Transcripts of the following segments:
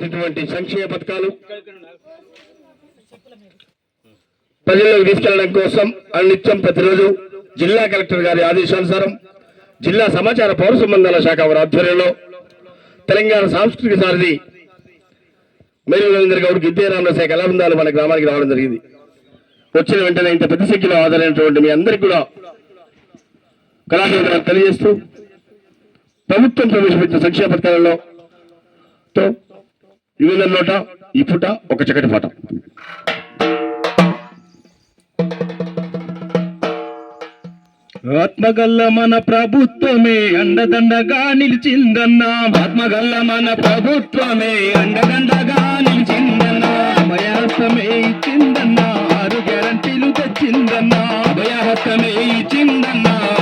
ఇటువంటి సంక్షేమ పథకాలు ప్రజల్లోకి తీసుకెళ్ళడం కోసం అనిత్యం ప్రతిరోజు జిల్లా కలెక్టర్ గారి ఆదేశానుసారం జిల్లా సమాచార పౌర సంబంధాల శాఖ వారి ఆధ్వర్యంలో తెలంగాణ సాంస్కృతిక సారథి మేరీ రవీంద్ర గౌడ్ గిద్దే రామరాజ కళాబృందాలు మన గ్రామానికి రావడం జరిగింది. వచ్చిన వెంటనే ఇంత పెద్ద సంఖ్యలో ఆధారైనటువంటి మీ అందరికీ కూడా కళాకారులు తెలియజేస్తూ ప్రభుత్వం ప్రవేశపెట్టిన సంక్షేమ పథకాలలో తో నోట ఈ పుట ఒక చక్కటి పాట. ఆత్మగల్ల మన ప్రభుత్వమే అండదండగా నిలిచిందన్నా. ఆత్మగల్ల మన ప్రభుత్వమే అండదండగా నిలిచిందన్నా. అభయహస్తమే ఇచ్చిందన్నా. ఆరు గ్యారంటీలు తెచ్చిందన్నా. అభయహస్తమే ఇచ్చిందన్నా.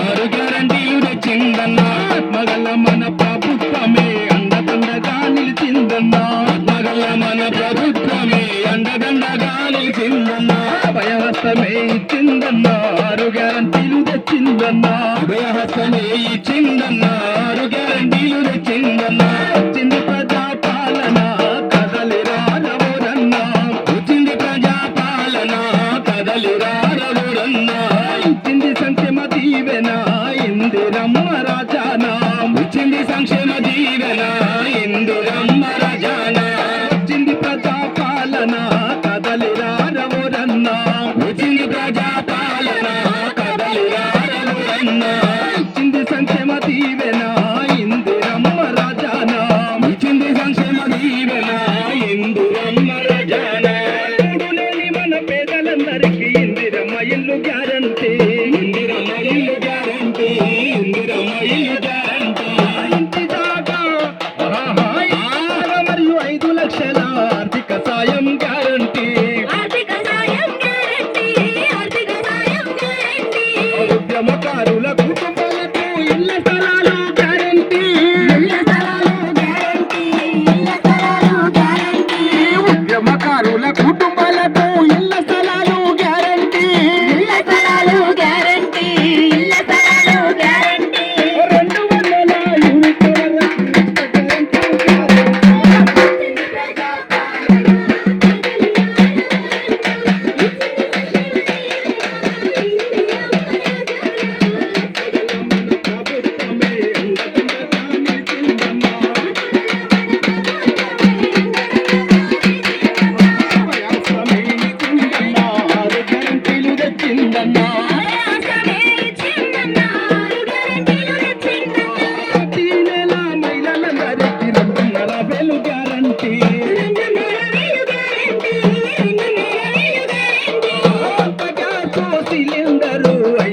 అండదండగా నిలిచిందన్నా అభయహస్తమే ఇచ్చిందన్నా ఆరు గ్యారంటీలు తెచ్చిందన్నా. భయహస్తమే ఇచ్చిందన్నా ఆరు గ్యారంటీలు తెచ్చిందన్నా. వచ్చింది ప్రజా పాలన కదలి రారవురన్నా వచ్చింది ప్రజా పాలన కదలి రారవురన్నా ఇచ్చింది సంక్షేమ దీవెన ఇందిరమ్మ రాజానా. ఇచ్చింది సంక్షేమ దీవెన ఇందిరమ్మ రాజానా. వచ్చింది ప్రజా పాలన ఇల్లు గ్యారంటీ. ఇందిరమ్మ ఇల్లు గ్యారంటీ ఇందిరమ్మ ఇల్లు గ్యారంటీ ఇంటి దాకా ఆహా, ఆరు మరియు ఐదు లక్షల ఆర్థిక సాయం గ్యారంటీ. ఆర్థిక సాయం గ్యారంటీ ఆర్థిక సాయం గ్యారంటీ. ఉద్యమకారుల కుటుంబాలకు ఇళ్ళ స్థలాలు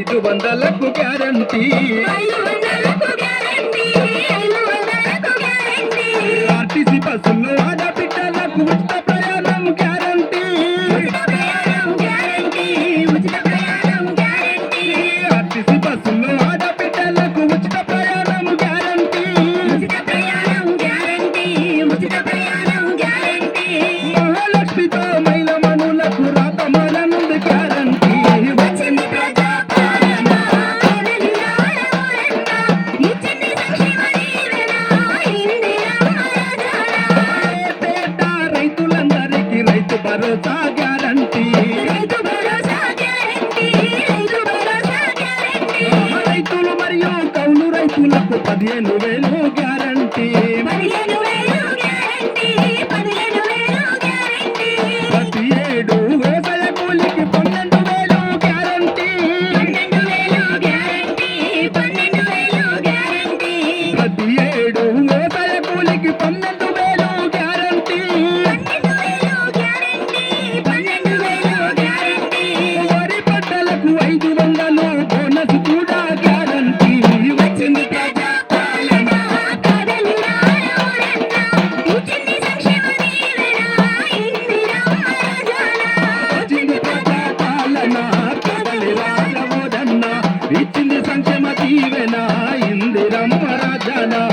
ఐదు వందలకు గ్యారంటీ. భరోసా గ్యారంటీ రైతులు మరియు కౌలు రైతులకు పదిహేను వేలు గ్యారంటీ. పదిహేను వేలు గ్యారంటీ ఇందిరమ్మ